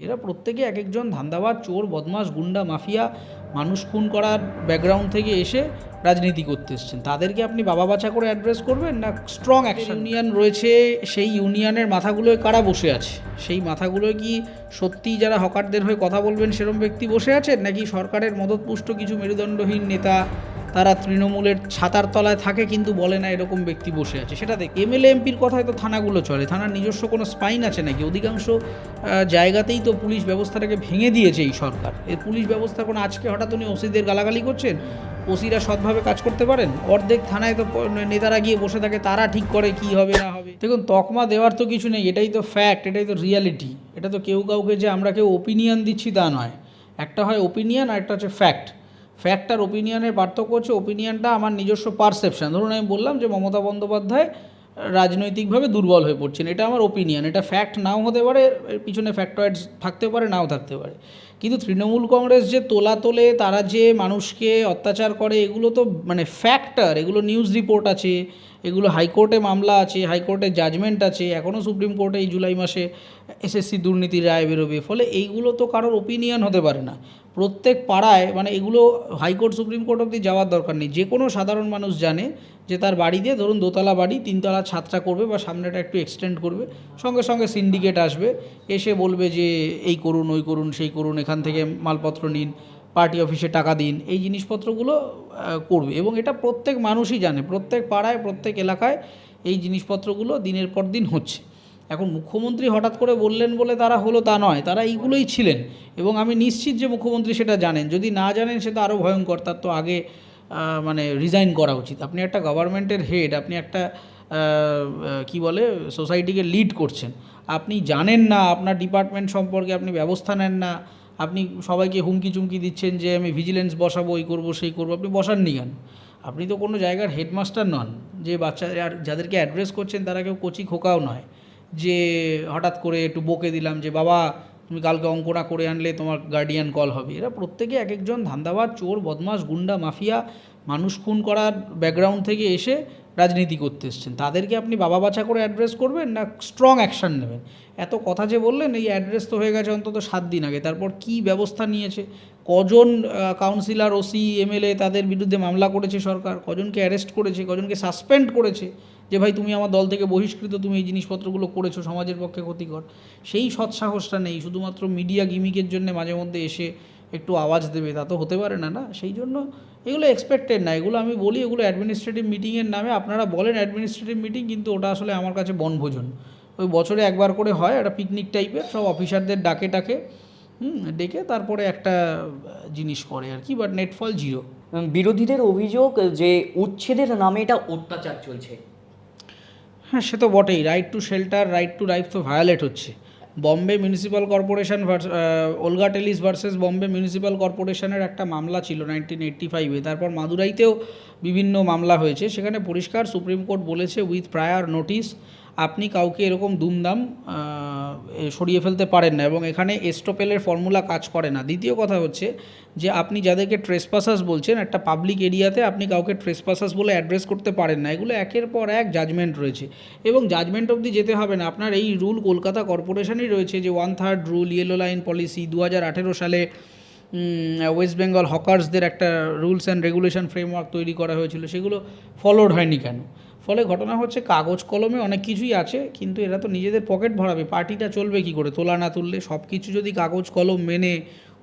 এরা প্রত্যেকে এক একজন ধান্দাবাজ চোর বদমাস গুন্ডা মাফিয়া মানুষ খুন করার ব্যাকগ্রাউন্ড থেকে এসে রাজনীতি করতে এসছেন। তাদেরকে আপনি বাবা বাছা করে অ্যাড্রেস করবেন না? স্ট্রং অ্যাকশন ইউনিয়ন রয়েছে সেই ইউনিয়নের মাথাগুলোয় কারা বসে আছে? সেই মাথাগুলোয় কি সত্যিই যারা হকারদের হয়ে কথা বলবেন সেরম ব্যক্তি বসে আছেন? নাকি সরকারের মদতপুষ্ট কিছু মেরুদণ্ডহীন নেতা তারা তৃণমূলের ছাতার তলায় থাকে কিন্তু বলে না এরকম ব্যক্তি বসে আছে। সেটা দেখ, এমএলএ, এমপির কথায় তো থানাগুলো চলে। থানার নিজস্ব কোনো স্পাইন আছে নাকি? অধিকাংশ জায়গাতেই তো পুলিশ ব্যবস্থাটাকে ভেঙে দিয়েছে এই সরকার। এই পুলিশ ব্যবস্থা কোনো আজকে হঠাৎ উনি ওসিদের গালাগালি করছেন? ওসিরা সৎভাবে কাজ করতে পারেন? অর্ধেক থানায় তো নেতারা গিয়ে বসে থাকে, তারা ঠিক করে কি হবে, না হবে। দেখুন, তকমা দেওয়ার তো কিছু নেই, এটাই তো ফ্যাক্ট এটাই তো রিয়ালিটি এটা তো কেউ কাউকে যে আমরা কেউ ওপিনিয়ন দিচ্ছি তা নয়। একটা হয় ওপিনিয়ন আর একটা হচ্ছে ফ্যাক্ট ফ্যাক্ট আর ওপিনিয়নের পার্থক্য হচ্ছে ওপিনিয়নটা আমার নিজস্ব পারসেপশান ধরুন আমি বললাম যে মমতা বন্দ্যোপাধ্যায় রাজনৈতিকভাবে দুর্বল হয়ে পড়ছেন, এটা আমার ওপিনিয়ন এটা ফ্যাক্ট নাও হতে পারে পিছনে ফ্যাক্টয়েডস থাকতে পারে, নাও থাকতে পারে। কিন্তু তৃণমূল কংগ্রেস যে তোলা তোলে তারা যে মানুষকে অত্যাচার করে, এগুলো তো মানে ফ্যাক্টর এগুলো নিউজ রিপোর্ট আছে, এগুলো হাইকোর্টে মামলা আছে হাইকোর্টে জাজমেন্ট আছে এখনও সুপ্রিম কোর্টে এই জুলাই মাসে এসএসসি দুর্নীতির রায় বেরোবে, ফলে এইগুলো তো কারোর ওপিনিয়ন হতে পারে না। প্রত্যেক পাড়ায় মানে এগুলো হাইকোর্ট সুপ্রিম কোর্ট অব্দি যাওয়ার দরকার নেই। যে কোনো সাধারণ মানুষ জানে যে তার বাড়ি দিয়ে, ধরুন দোতলা বাড়ি, তিনতলা ছাদটা করবে বা সামনেটা একটু এক্সটেন্ড করবে, সঙ্গে সঙ্গে সিন্ডিকেট আসবে, এসে বলবে যে এই করুন, ওই করুন, সেই করুন এখান থেকে মালপত্র নিন, পার্টি অফিসে টাকা দিন, এই জিনিসপত্রগুলো করবে। এবং এটা প্রত্যেক মানুষই জানে, প্রত্যেক পাড়ায়, প্রত্যেক এলাকায় এই জিনিসপত্রগুলো দিনের পর দিন হচ্ছে। এখন মুখ্যমন্ত্রী হঠাৎ করে বললেন বলে তারা হলো তা নয়, তারা এইগুলোই ছিলেন। এবং আমি নিশ্চিত যে মুখ্যমন্ত্রী সেটা জানেন। যদি না জানেন, সেটা আরও ভয়ঙ্কর, তার তো আগে মানে রিজাইন করা উচিত। আপনি একটা গভর্নমেন্টের হেড আপনি একটা কি বলে সোসাইটিকে লিড করছেন। আপনি জানেন না, আপনার ডিপার্টমেন্ট সম্পর্কে আপনি ব্যবস্থা নেন না আপনি সবাইকে হুমকি চুমকি দিচ্ছেন যে আমি ভিজিলেন্স বসাবো, এই করব, সেই করব, আপনি বসাননি কেন? আপনি তো কোনো জায়গার হেডমাস্টার নন, যে বাচ্চা আর যাদেরকে অ্যাড্রেস করছেন তারা কেউ কচি খোকাও নয়, যে হঠাৎ করে একটু বকে দিলাম যে, বাবা, তুমি কালকে অঙ্কটা করে আনলে তোমার গার্ডিয়ান কল হবে। এরা প্রত্যেকে এক একজন ধান্দাবাজ, চোর বদমাস গুন্ডা, মাফিয়া, মানুষ খুন করার ব্যাকগ্রাউন্ড থেকে এসে রাজনীতি করতে এসছেন। তাদেরকে আপনি বাবা বাছা করে অ্যাড্রেস করবেন না স্ট্রং অ্যাকশন নেবেন? এত কথা যে বললেন, এই অ্যাড্রেস তো হয়ে গেছে অন্তত সাত দিন আগে। তারপর কি ব্যবস্থা নিয়েছে? কজন কাউন্সিলর ওসি এমএলএ তাদের বিরুদ্ধে মামলা করেছে সরকার? কজনকে অ্যারেস্ট করেছে? কজনকে সাসপেন্ড করেছে? যে ভাই, তুমি আমার দল থেকে বহিষ্কৃত, তুমি এই জিনিসপত্রগুলো করেছ, সমাজের পক্ষে ক্ষতিকর। সেই সৎসাহসটা নেই। শুধুমাত্র মিডিয়া গিমিকের জন্য মাঝে মধ্যে এসে একটু আওয়াজ দেবে তা তো হতে পারে না না? সেই জন্য এগুলো এক্সপেক্টেড না। এগুলো আমি বলি এগুলো অ্যাডমিনিস্ট্রেটিভ মিটিংয়ের নামে। আপনারা বলেন অ্যাডমিনিস্ট্রেটিভ মিটিং কিন্তু ওটা আসলে আমার কাছে বনভোজন। ওই বছরে একবার করে হয় একটা পিকনিক টাইপের সব অফিসারদের ডাকে ডাকে হুম ডেকে তারপরে একটা জিনিস করে আর কি বাট নেটফল জিরো বিরোধীদের অভিযোগ যে উচ্ছেদের নামে এটা অত্যাচার চলছে। হ্যাঁ সে তো বটেই। Right to shelter right to life তো ভায়োলেট হচ্ছে। Bombay municipal corporation Olga Tellis versus Bombay municipal কর্পোরেশনের একটা মামলা ছিল নাইনটিন এইট্টি ফাইভে তারপর মাদুরাইতেও বিভিন্ন মামলা হয়েছে। সেখানে পরিষ্কার সুপ্রিম কোর্ট বলেছে উইথ প্রায়ার নোটিশ আপনি কাউকে এরকম দুমদাম সরিয়ে ফেলতে পারেন না এবং এখানে এস্টোপেলের ফর্মুলা কাজ করে না। দ্বিতীয় কথা হচ্ছে যে, আপনি যাদেরকে ট্রেসপাসাস বলছেন, একটা পাবলিক এরিয়াতে আপনি কাউকে ট্রেসপাসাস বলে অ্যাড্রেস করতে পারেন না। এগুলো একের পর এক জাজমেন্ট রয়েছে এবং জাজমেন্ট অবধি যেতে হবে না। আপনার এই রুল কলকাতা কর্পোরেশনই রয়েছে যে one third rule yellow line policy দু হাজার আঠেরো সালে ওয়েস্ট বেঙ্গল হকার্সদের একটা রুলস অ্যান্ড রেগুলেশন ফ্রেমওয়ার্ক তৈরি করা হয়েছিল। সেগুলো ফলোড হয়নি কেন? ফলে ঘটনা হচ্ছে কাগজ কলমে অনেক কিছুই আছে, কিন্তু এরা তো নিজেদের পকেট ভরাবে। পার্টিটা চলবে কি করে? তোলা না তুললে সব কিছু যদি কাগজ কলম মেনে,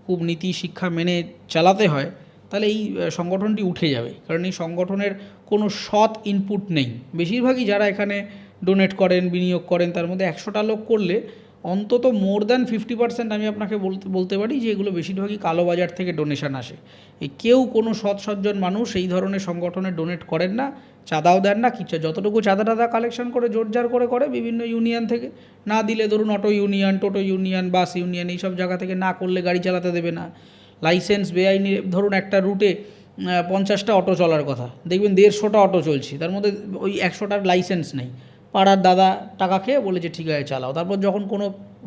খুব নীতি শিক্ষা মেনে চালাতে হয়, তাহলে এই সংগঠনটি উঠে যাবে। কারণ এই সংগঠনের কোনো সৎ ইনপুট নেই। বেশিরভাগই যারা এখানে ডোনেট করেন, বিনিয়োগ করেন, তার মধ্যে একশোটা লোক করলে অন্তত মোর দ্যান ফিফটি পার্সেন্ট আমি আপনাকে বলতে বলতে পারি যে এগুলো বেশিরভাগই কালোবাজার থেকে ডোনেশন আসে। এই কেউ কোনো সৎ সজ্জন মানুষ এই ধরনের সংগঠনে ডোনেট করেন না, চাঁদাও দেন না কিছু যতটুকু চাঁদা টাদা কালেকশন করে জোরজার করে করে বিভিন্ন ইউনিয়ন থেকে। না দিলে ধরুন auto union toto union bus union এইসব জায়গা থেকে না করলে গাড়ি চালাতে দেবে না। লাইসেন্স বেআইনি, ধরুন একটা রুটে পঞ্চাশটা অটো চলার কথা। দেখবেন দেড়শোটা অটো চলছে। তার মধ্যে ওই একশোটার লাইসেন্স নেই। পাড়ার দাদা টাকা খেয়ে বলে যে ঠিক আছে চালাও। তারপর যখন কোনো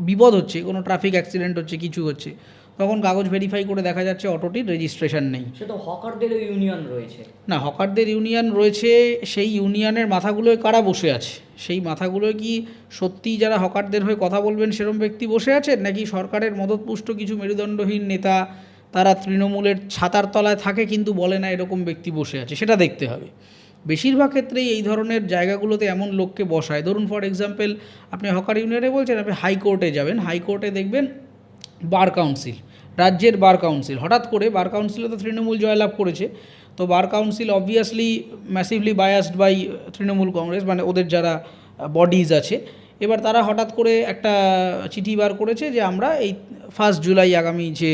বিপদ হচ্ছে কোনো ট্রাফিক অ্যাক্সিডেন্ট হচ্ছে কিছু হচ্ছে তখন কাগজ ভেরিফাই করে দেখা যাচ্ছে অটোটির রেজিস্ট্রেশন নেই। সে তো হকারদেরও ইউনিয়ন রয়েছে। না হকারদের ইউনিয়ন রয়েছে সেই ইউনিয়নের মাথাগুলোয় কারা বসে আছে? সেই মাথাগুলোয় কি সত্যিই যারা হকারদের হয়ে কথা বলবেন সেরম ব্যক্তি বসে আছেন? নাকি সরকারের মদতপুষ্ট কিছু মেরুদণ্ডহীন নেতা তারা তৃণমূলের ছাতার তলায় থাকে কিন্তু বলে না এরকম ব্যক্তি বসে আছে? সেটা দেখতে হবে। বেশিরভাগ ক্ষেত্রেই এই ধরনের জায়গাগুলোতে এমন লোককে বসায়। ধরুন ফর এক্সাম্পল আপনি হকার ইউনিয়নে বলছেন, আপনি হাইকোর্টে যাবেন। হাইকোর্টে দেখবেন বার কাউন্সিল রাজ্যের বার কাউন্সিল হঠাৎ করে বার কাউন্সিলে তো তৃণমূল জয়লাভ করেছে। তো bar council obviously massively biased by Trinamool Congress মানে ওদের যারা বডিজ আছে। এবার তারা হঠাৎ করে একটা চিঠি বার করেছে যে আমরা এই ফার্স্ট জুলাই আগামী যে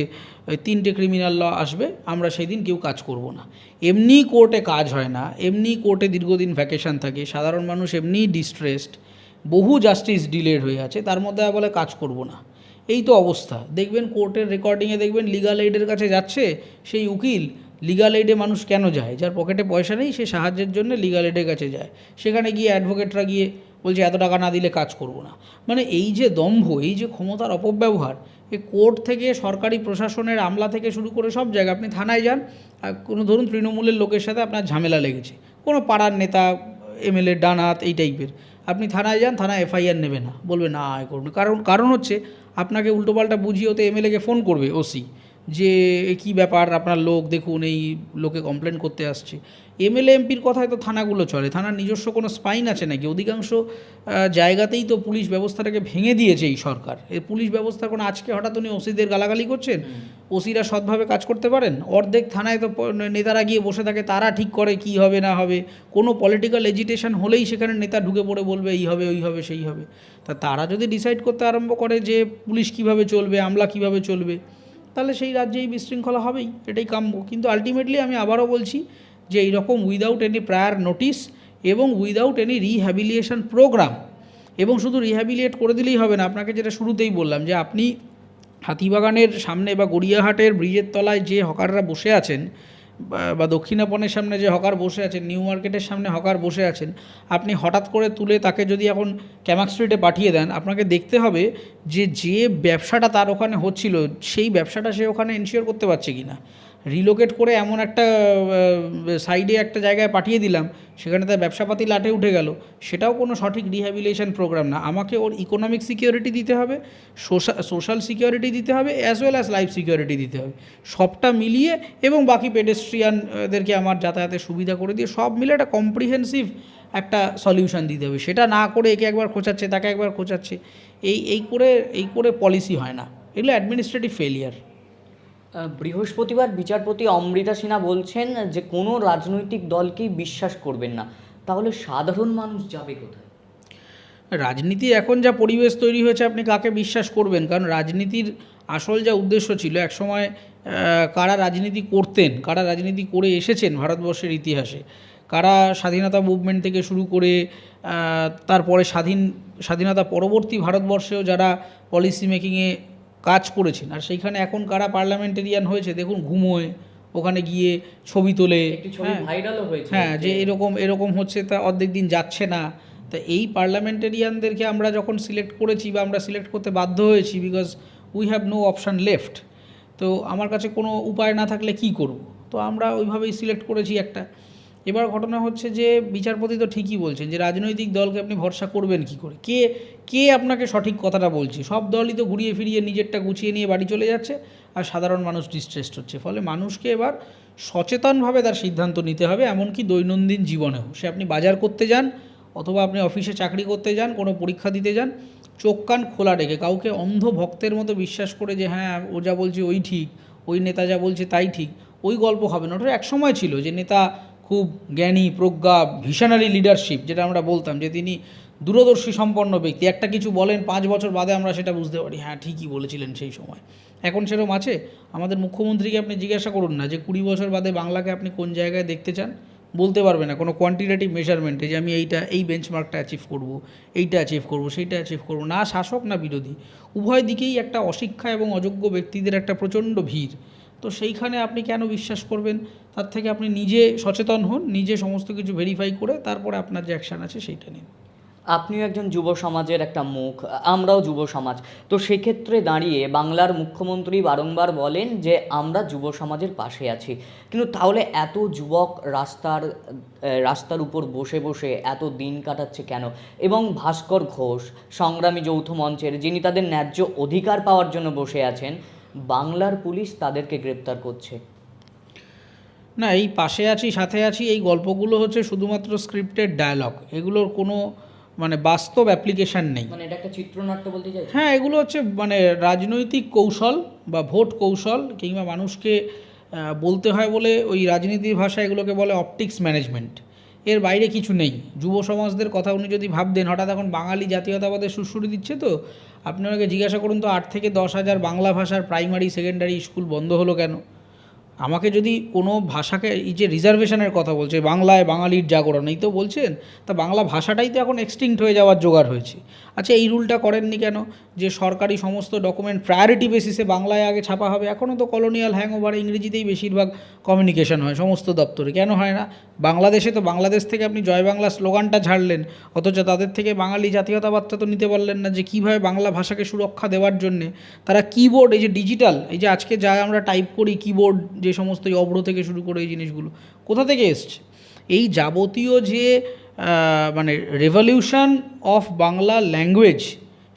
তিনটে ক্রিমিনাল ল আসবে, আমরা সেই দিন কেউ কাজ করব না। এমনি কোর্টে কাজ হয় না, এমনি কোর্টে দীর্ঘদিন ভ্যাকেশন থাকে, সাধারণ মানুষ এমনিই ডিস্ট্রেসড বহু জাস্টিস ডিলেড হয়ে আছে, তার মধ্যে বলে কাজ করব না। এই তো অবস্থা। দেখবেন কোর্টের রেকর্ডিংয়ে দেখবেন লিগাল এইডের কাছে যাচ্ছে, সেই উকিল লিগাল এইডে মানুষ কেন যায়? যার পকেটে পয়সা নেই, সে সাহায্যের জন্য লিগাল এইডের কাছে যায়। সেখানে গিয়ে অ্যাডভোকেটরা গিয়ে বলছে, এত টাকা না দিলে কাজ করব না। মানে এই যে দম্ভ, এই যে ক্ষমতার অপব্যবহার এই কোর্ট থেকে, সরকারি প্রশাসনের আমলা থেকে শুরু করে সব জায়গায়, আপনি থানায় যান, আর কোনো, ধরুন তৃণমূলের লোকের সাথে আপনার ঝামেলা লেগেছে, কোনো পাড়ার নেতা, এমএলএ ডানাত এই টাইপের, আপনি থানায় যান, থানায় এফআইআর নেবে না, বলবে না, এ করুন, কারণ কারণ হচ্ছে, আপনাকে উল্টোপাল্টা বুঝিয়ে ওতে এমএলএকে ফোন করবে, ওসি যে এ কী ব্যাপার আপনার লোক দেখুন এই লোকে কমপ্লেন করতে আসছে। এমএলএ এমপির কথায় তো থানাগুলো চলে। থানার নিজস্ব কোনো স্পাইন আছে নাকি? অধিকাংশ জায়গাতেই তো পুলিশ ব্যবস্থাটাকে ভেঙে দিয়েছে এই সরকার। এই পুলিশ ব্যবস্থা কোনো আজকে হঠাৎ উনি ওসিদের গালাগালি করছেন? ওসিরা সৎভাবে কাজ করতে পারেন? অর্ধেক থানায় তো নেতারা গিয়ে বসে থাকে তারা ঠিক করে কি হবে না হবে। কোনো পলিটিক্যাল এজিটেশন হলেই সেখানে নেতা ঢুকে পড়ে বলবে এই হবে ওই হবে সেই হবে। তা তারা যদি ডিসাইড করতে আরম্ভ করে যে পুলিশ কীভাবে চলবে আমলা কীভাবে চলবে? তাহলে সেই রাজ্যে এই বিশৃঙ্খলা হবেই, এটাই কাম্য। কিন্তু আলটিমেটলি আমি আবারও বলছি যে এইরকম উইদাউট এনি প্রায়ার নোটিস এবং উইদাউট এনি রিহ্যাবিলিয়েশন প্রোগ্রাম এবং শুধু রিহ্যাবিলিয়েট করে দিলেই হবে না, আপনাকে যেটা শুরুতেই বললাম যে আপনি হাতিবাগানের সামনে বা গড়িয়াহাটের ব্রিজের তলায় যে হকাররা বসে আছেন বা- দক্ষিণাপনের সামনে যে হকার বসে আছেন, নিউ মার্কেটের সামনে হকার বসে আছেন, আপনি হঠাৎ করে তুলে তাকে যদি এখন ক্যামাক স্ট্রিটে পাঠিয়ে দেন, আপনাকে দেখতে হবে যে যে ব্যবসাটা তার ওখানে হচ্ছিল, সেই ব্যবসাটা সে ওখানে এনশিওর করতে পারছে কি না রিলোকেট করে এমন একটা সাইডে একটা জায়গায় পাঠিয়ে দিলাম, সেখানে তার ব্যবসাপাতি লাটে উঠে গেল। সেটাও কোনো সঠিক রিহ্যাবিলিয়েশন প্রোগ্রাম না। আমাকে ওর ইকোনমিক সিকিউরিটি দিতে হবে সোশ্যাল সিকিউরিটি দিতে হবে as well as life security দিতে হবে। সবটা মিলিয়ে এবং বাকি পেডেস্ট্রিয়ানদেরকে আমার যাতায়াতের সুবিধা করে দিয়ে সব মিলে একটা কম্প্রিহেন্সিভ একটা সলিউশন দিতে হবে। সেটা না করে একে একবার খোঁচাচ্ছে, তাকে একবার খোঁচাচ্ছে, এই এই করে এই করে পলিসি হয় না। এগুলো অ্যাডমিনিস্ট্রেটিভ ফেলিয়ার বৃহস্পতিবার বিচারপতি অমৃতা সিনহা বলছেন যে কোনো রাজনৈতিক দলকেই বিশ্বাস করবেন না। তাহলে সাধারণ মানুষ যাবে কোথায়? রাজনীতি এখন যা পরিবেশ তৈরি হয়েছে, আপনি কাকে বিশ্বাস করবেন? কারণ রাজনীতির আসল যা উদ্দেশ্য ছিল, একসময় কারা রাজনীতি করতেন, কারা রাজনীতি করে এসেছেন ভারতবর্ষের ইতিহাসে, কারা স্বাধীনতা মুভমেন্ট থেকে শুরু করে তারপরে স্বাধীন, স্বাধীনতা পরবর্তী ভারতবর্ষেও যারা পলিসি মেকিংয়ে কাজ করেছেন। আর সেইখানে এখন কারা পার্লামেন্টেরিয়ান হয়েছে দেখুন ঘুমোয় ওখানে গিয়ে ছবি তোলে। হ্যাঁ। হ্যাঁ যে এরকম এরকম হচ্ছে তা অর্ধেক দিন যাচ্ছে না। তা এই পার্লামেন্টেরিয়ানদেরকে আমরা যখন সিলেক্ট করেছি বা আমরা সিলেক্ট করতে বাধ্য হয়েছি because we have no option left তো আমার কাছে কোনো উপায় না থাকলে কি করব? তো আমরা ওইভাবেই সিলেক্ট করেছি একটা। এবার ঘটনা হচ্ছে যে বিচারপতি তো ঠিকই বলছেন যে রাজনৈতিক দলকে আপনি ভরসা করবেন কি করে? কে কে আপনাকে সঠিক কথাটা বলছে? সব দলই তো ঘুরিয়ে ফিরিয়ে নিজেরটা গুছিয়ে নিয়ে বাড়ি চলে যাচ্ছে আর সাধারণ মানুষ ডিস্ট্রেসড হচ্ছে। ফলে মানুষকে এবার সচেতনভাবে তার সিদ্ধান্ত নিতে হবে, এমনকি দৈনন্দিন জীবনেও। সে আপনি বাজার করতে যান অথবা আপনি অফিসে চাকরি করতে যান, কোনো পরীক্ষা দিতে যান, চোখ কান খোলা রেখে, কাউকে অন্ধ ভক্তের মতো বিশ্বাস করে যে হ্যাঁ ও যা বলছে ওই ঠিক, ওই নেতা যা বলছে তাই ঠিক, ওই গল্প হবে না। ওটা এক সময় ছিল যে নেতা খুব জ্ঞানী, প্রজ্ঞা ভিশনারি লিডারশিপ যেটা আমরা বলতাম, যে তিনি দূরদর্শী সম্পন্ন ব্যক্তি। একটা কিছু বলেন, পাঁচ বছর বাদে আমরা সেটা বুঝতে পারি হ্যাঁ ঠিকই বলেছিলেন সেই সময়। এখন সেরকম আছে? আমাদের মুখ্যমন্ত্রীকে আপনি জিজ্ঞাসা করুন না যে কুড়ি বছর বাদে বাংলাকে আপনি কোন জায়গায় দেখতে চান? বলতে পারবে না। কোনো কোয়ান্টিটেটিভ মেজারমেন্টে যে আমি এইটা, এই বেঞ্চমার্কটা অ্যাচিভ করব, এইটা অ্যাচিভ করব, সেইটা অ্যাচিভ করব। না শাসক, না বিরোধী। উভয় দিকেই একটা অশিক্ষা এবং অযোগ্য ব্যক্তিদের একটা প্রচণ্ড ভিড়। তো সেইখানে আপনি কেন বিশ্বাস করবেন? তার থেকে আপনি নিজে সচেতন হন, নিজে সমস্ত কিছু ভেরিফাই করে তারপরে আপনার যে অ্যাকশান আছে সেইটা নিন। আপনিও একজন যুব সমাজের একটা মুখ, আমরাও যুব সমাজ। তো সেক্ষেত্রে দাঁড়িয়ে বাংলার মুখ্যমন্ত্রী বারংবার বলেন যে, আমরা যুব সমাজের পাশে আছি। কিন্তু তাহলে এত যুবক রাস্তার রাস্তার উপর বসে বসে এত দিন কাটাচ্ছে কেন? এবং ভাস্কর ঘোষ, সংগ্রামী যৌথ মঞ্চের যিনি তাদের ন্যায্য অধিকার পাওয়ার জন্য বসে আছেন বাংলার পুলিশ তাদেরকে গ্রেপ্তার করছে। না এই পাশে আছি সাথে আছি এই গল্পগুলো হচ্ছে শুধুমাত্র স্ক্রিপ্টেড ডায়ালগ। এগুলোর কোনো মানে বাস্তব অ্যাপ্লিকেশন নেই। মানে এটা একটা চিত্রনাট্য বলতে চাই হ্যাঁ এগুলো হচ্ছে মানে রাজনৈতিক কৌশল বা ভোট কৌশল কিংবা মানুষকে বলতে হয় বলে ওই রাজনীতির ভাষা এগুলোকে বলে অপটিক্স ম্যানেজমেন্ট। এর বাইরে কিছু নেই। যুব সমাজদের কথা উনি যদি ভাবতেন হঠাৎ এখন বাঙালি জাতীয়তাবাদের সুশ্রুতি দিচ্ছে তো আপনি ওনাকে জিজ্ঞাসা করুন তো, আট থেকে দশ হাজার বাংলা ভাষার প্রাইমারি সেকেন্ডারি স্কুল বন্ধ হলো কেন? আমাকে যদি কোনো ভাষাকে, এই যে রিজার্ভেশনের কথা বলছে, বাংলায় বাঙালির জাগরণ, এই তো বলছেন, তা বাংলা ভাষাটাই তো এখন এক্সটিংক্ট হয়ে যাওয়ার জোগাড় হয়েছে। আচ্ছা এই রুলটা করেননি কেন? যে সরকারি সমস্ত ডকুমেন্ট প্রায়োরিটি বেসিসে বাংলায় আগে ছাপা হবে, এখনও তো কলোনিয়াল হ্যাংওভার ইংরেজিতেই বেশিরভাগ কমিউনিকেশন হয়, সমস্ত দপ্তরে। কেন হয় না? বাংলাদেশে তো বাংলাদেশ থেকে আপনি জয় বাংলা স্লোগানটা ছাড়লেন অথচ তাদের থেকে বাঙালি জাতীয়তাবাদটা তো নিতে পারলেন না, যে কীভাবে বাংলা ভাষাকে সুরক্ষা দেওয়ার জন্যে, তারা কিবোর্ড এই যে ডিজিটাল এই যে আজকে যা আমরা টাইপ করি কিবোর্ড যে সমস্ত এই অব্র থেকে শুরু করে এই জিনিসগুলো। কোথা থেকে এসছে? এই যাবতীয় যে মানে রেভলিউশন অফ বাংলা ল্যাঙ্গুয়েজ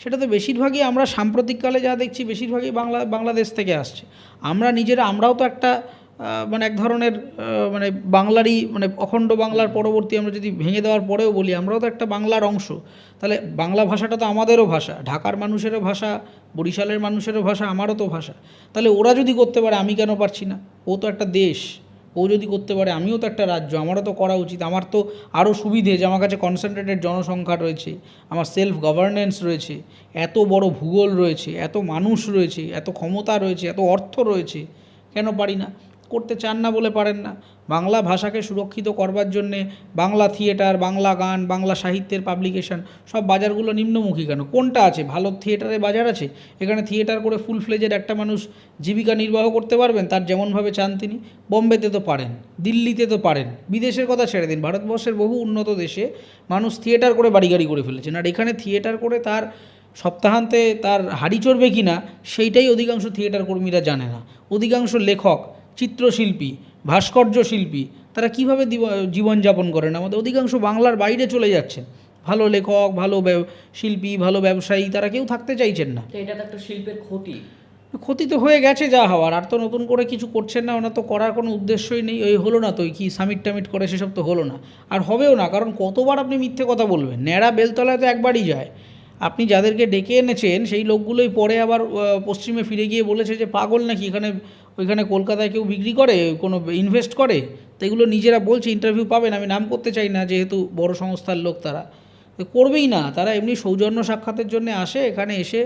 সেটা তো বেশিরভাগই আমরা সাম্প্রতিককালে যা দেখছি, বেশিরভাগই বাংলা, বাংলাদেশ থেকে আসছে। আমরা নিজেরা, আমরাও তো একটা মানে এক ধরনের মানে বাংলারই মানে অখণ্ড বাংলার পরবর্তী আমরা যদি ভেঙে দেওয়ার পরেও বলি, আমরাও তো একটা বাংলার অংশ। তাহলে বাংলা ভাষাটা তো আমাদেরও ভাষা, ঢাকার মানুষেরও ভাষা, বরিশালের মানুষেরও ভাষা, আমারও তো ভাষা। তাহলে ওরা যদি করতে পারে, আমি কেন পারছি না? ও তো একটা দেশ, ও যদি করতে পারে, আমিও তো একটা রাজ্য, আমারও তো করা উচিত। আমার তো আরও সুবিধে যে আমার কাছে কনসেন্ট্রেটেড জনসংখ্যা রয়েছে, আমার সেলফ গভর্নেন্স রয়েছে, এত বড় ভূগোল রয়েছে, এত মানুষ রয়েছে, এত ক্ষমতা রয়েছে, এত অর্থ রয়েছে, কেন পারি না? করতে চান না বলে পারেন না। বাংলা ভাষাকে সুরক্ষিত করবার জন্যে বাংলা থিয়েটার, বাংলা গান, বাংলা সাহিত্যের পাবলিকেশন সব বাজারগুলো নিম্নমুখী কেন? কোনটা আছে? ভালো থিয়েটারে বাজার আছে? এখানে থিয়েটার করে ফুল ফ্লেজের একটা মানুষ জীবিকা নির্বাহ করতে পারবেন? তার যেমনভাবে চান তিনি। বোম্বেতে তো পারেন, দিল্লিতে তো পারেন। বিদেশের কথা ছেড়ে দিন। ভারতবর্ষের বহু উন্নত দেশে মানুষ থিয়েটার করে বাড়ি গাড়ি করে ফেলেছেন। আর এখানে থিয়েটার করে তার সপ্তাহান্তে তার হাড়ি চড়বে কি না সেইটাই অধিকাংশ থিয়েটার কর্মীরা জানে না। অধিকাংশ লেখক চিত্রশিল্পী ভাস্কর্য শিল্পী তারা কীভাবে জীবনযাপন করেন? আমাদের অধিকাংশ বাংলার বাইরে চলে যাচ্ছেন ভালো লেখক ভালো শিল্পী ভালো ব্যবসায়ী তারা কেউ থাকতে চাইছেন না। এটা তো একটা শিল্পের ক্ষতি। ক্ষতি তো হয়ে গেছে যা হওয়ার আর তো নতুন করে কিছু করছেন না ওনার তো করার কোনো উদ্দেশ্যই নেই। ওই হলো না তো ওই কি সামিট টামিট করে সেসব তো হলো না। আর হবেও না কারণ কতবার আপনি মিথ্যে কথা বলবেন? ন্যাড়া বেলতলায় তো একবারই যায়। আপনি যাদেরকে ডেকে এনেছেন সেই লোকগুলোই পরে আবার পশ্চিমে ফিরে গিয়ে বলেছে যে পাগল নাকি এখানে ওইখানে কলকাতায় কেউ বিক্রি করে, কোনো ইনভেস্ট করে, তো এগুলো নিজেরা বলছে ইন্টারভিউ পাবেন। আমি নাম করতে চাই না, যেহেতু বড় সংস্থার লোক তারা। করবেই না, তারা এমনি সৌজন্য সাক্ষাতের জন্য আসে, এখানে এসে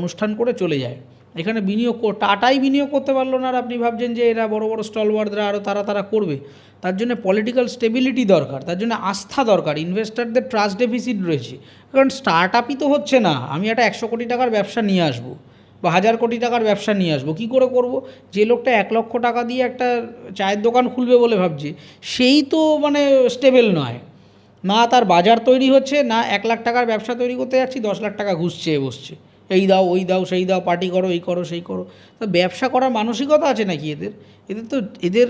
অনুষ্ঠান করে চলে যায়। এখানে বিনিয়োগ টাটাই বিনিয়োগ করতে পারল না আর আপনি ভাবছেন যে এরা বড় বড় স্টলওয়ার্ডরা আরও তারা তারা করবে। তার জন্য পলিটিক্যাল স্টেবিলিটি দরকার, তার জন্য আস্থা দরকার ইনভেস্টারদের ট্রাস্ট ডেফিসিট রয়েছে। কারণ স্টার্ট আপই তো হচ্ছে না, আমি একটা একশো কোটি টাকার ব্যবসা নিয়ে আসব। বা হাজার কোটি টাকার ব্যবসা নিয়ে আসব। কী করে করব? যে লোকটা এক লক্ষ টাকা দিয়ে একটা চায়ের দোকান খুলবে বলে ভাবছে, সেই তো মানে স্টেবেল নয়। না তার বাজার তৈরি হচ্ছে, না এক লাখ টাকার ব্যবসা তৈরি করতে যাচ্ছি, দশ লাখ টাকা ঘুষছে বসছে। এই দাও, ওই দাও, সেই দাও, পার্টি করো, এই করো, সেই করো। তা ব্যবসা করার মানসিকতা আছে নাকি এদের? এদের তো, এদের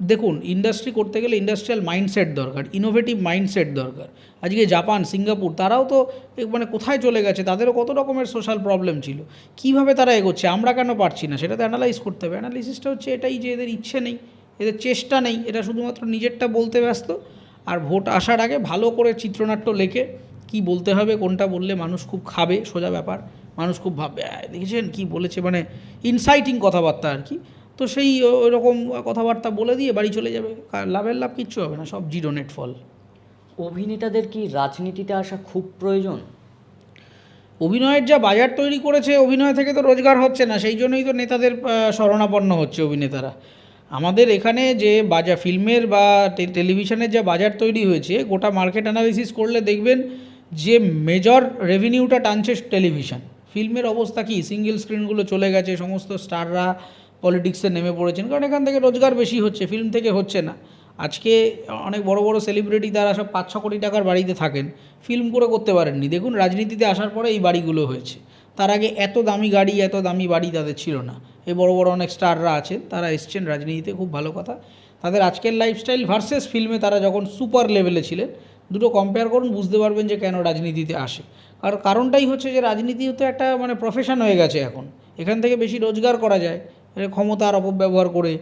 দেখুন ইন্ডাস্ট্রি করতে গেলে ইন্ডাস্ট্রিয়াল মাইন্ডসেট দরকার ইনোভেটিভ মাইন্ডসেট দরকার। আজকে জাপান, সিঙ্গাপুর, তারাও তো মানে কোথায় চলে গেছে, তাদেরও কত রকমের সোশ্যাল প্রবলেম ছিল। কীভাবে তারা এগোচ্ছে, আমরা কেন পারছি না সেটা তো অ্যানালাইজ করতে হবে। অ্যানালিসিসটা হচ্ছে এটাই যে এদের ইচ্ছে নেই, এদের চেষ্টা নেই এটা শুধুমাত্র নিজেরটা বলতে ব্যস্ত। আর ভোট আসার আগে ভালো করে চিত্রনাট্য লেখে, কি বলতে হবে, কোনটা বললে মানুষ খুব খাবে, সোজা ব্যাপার। মানুষ খুব ভাববে দেখেছেন কি বলেছে? মানে ইনসাইটিং কথাবার্তা আর কি। তো সেই ওরকম কথাবার্তা বলে দিয়ে বাড়ি চলে যাবে। লাভের লাভ কিচ্ছু হবে না সব জিরো নেট ফল। অভিনেতাদের কি রাজনীতিতে আসা খুব প্রয়োজন? অভিনয়ের যা বাজার তৈরি করেছে অভিনয় থেকে তো রোজগার হচ্ছে না সেই জন্যই তো নেতাদের শরণাপন্ন হচ্ছে অভিনেতারা। আমাদের এখানে যে বাজার ফিল্মের বা টেলিভিশনের যা বাজার তৈরি হয়েছে গোটা মার্কেট অ্যানালিসিস করলে দেখবেন যে মেজর রেভিনিউটা টানছে টেলিভিশন। ফিল্মের অবস্থা কি? সিঙ্গেল স্ক্রিনগুলো চলে গেছে সমস্ত স্টাররা পলিটিক্সে নেমে পড়েছেন। কারণ এখান থেকে রোজগার বেশি হচ্ছে ফিল্ম থেকে হচ্ছে না। আজকে অনেক বড় বড় সেলিব্রিটি তারা সব পাঁচ ছ কোটি টাকার বাড়িতে থাকেন। ফিল্ম করে করতে পারেননি। দেখুন, রাজনীতিতে আসার পরে এই বাড়িগুলো হয়েছে। তার আগে এত দামি গাড়ি, এত দামি বাড়ি তাদের ছিল না। এই বড় বড় অনেক স্টাররা আছেন তারা এসছেন রাজনীতিতে, খুব ভালো কথা। তাদের আজকের লাইফস্টাইল ভার্সেস ফিল্মে তারা যখন সুপার লেভেলে ছিলেন, দুটো কম্পেয়ার করুন, বুঝতে পারবেন যে কেন রাজনীতিতে আসে। আর কারণটাই হচ্ছে যে রাজনীতি তো একটা মানে প্রফেশন হয়ে গেছে এখন। এখান থেকে বেশি রোজগার করা যায়। ক্ষমতার অপব্যবহার করে।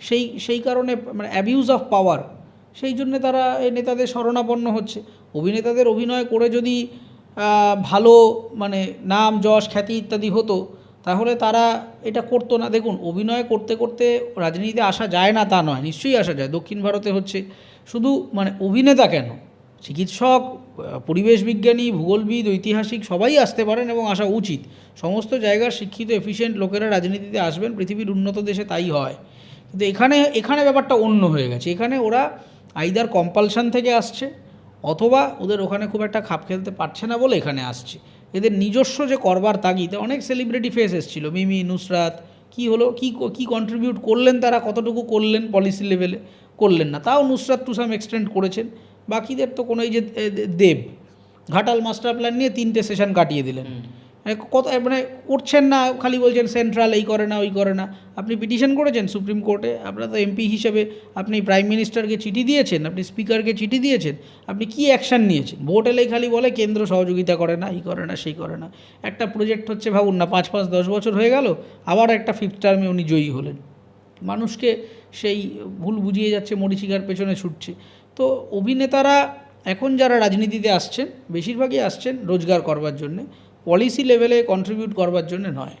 সেই সেই কারণে মানে অ্যাবিউজ অফ পাওয়ার সেই জন্য তারা এই নেতাদের শরণাপন্ন হচ্ছে। অভিনেতাদের অভিনয় করে যদি ভালো মানে নাম, যশ, খ্যাতি ইত্যাদি হতো, তাহলে তারা এটা করতো না। দেখুন, অভিনয় করতে করতে রাজনীতিতে আসা যায় না তা নয়, নিশ্চয়ই আসা যায়। দক্ষিণ ভারতে হচ্ছে। শুধু মানে অভিনেতা কেন? চিকিৎসক পরিবেশ বিজ্ঞানী, ভূগোলবিদ, ঐতিহাসিক সবাই আসতে পারেন এবং আসা উচিত। সমস্ত জায়গার শিক্ষিত এফিশিয়েন্ট লোকেরা রাজনীতিতে আসবেন, পৃথিবীর উন্নত দেশে তাই হয়। কিন্তু এখানে এখানে ব্যাপারটা অন্য হয়ে গেছে। এখানে ওরা আইদার কম্পালশন থেকে আসছে অথবা ওদের ওখানে খুব একটা খাপ খেলতে পারছে না বলে এখানে আসছে। এদের নিজস্ব যে করবার তাগিদে, অনেক সেলিব্রিটি ফেস এসেছিল, মিমি, নুসরাত, কি হলো, কি কি কন্ট্রিবিউট করলেন তারা, কতটুকু করলেন পলিসি লেভেলে করলেন না। তাও নুসরাত টু সাম এক্সটেন্ড করেছেন। বাকিদের তো কোনো এই যে দেব ঘাটাল মাস্টার প্ল্যান নিয়ে তিনটে সেশন কাটিয়ে দিলেন। মানে কত মানে করছেন না খালি বলছেন সেন্ট্রাল এই করে না ওই করে না। আপনি পিটিশন করেছেন সুপ্রিম কোর্টে আপনারা তো এমপি হিসেবে আপনি প্রাইম মিনিস্টারকে চিঠি দিয়েছেন আপনি স্পিকারকে চিঠি দিয়েছেন আপনি কি অ্যাকশন নিয়েছেন? ভোট এলেই খালি বলে কেন্দ্র সহযোগিতা করে না এই করে না সেই করে না। একটা প্রজেক্ট হচ্ছে ভাবুন না পাঁচ পাঁচ দশ বছর হয়ে গেল আবার একটা ফিফথ টার্মে উনি জয়ী হলেন। মানুষকে সেই ভুল বুঝিয়ে যাচ্ছে মরিচিকার পেছনে ছুটছে। তো অভিনেতারা এখন যারা রাজনীতিতে আসছেন, বেশিরভাগই আসছেন রোজগার করবার জন্যে পলিসি লেভেলে কন্ট্রিবিউট করবার জন্যে নয়।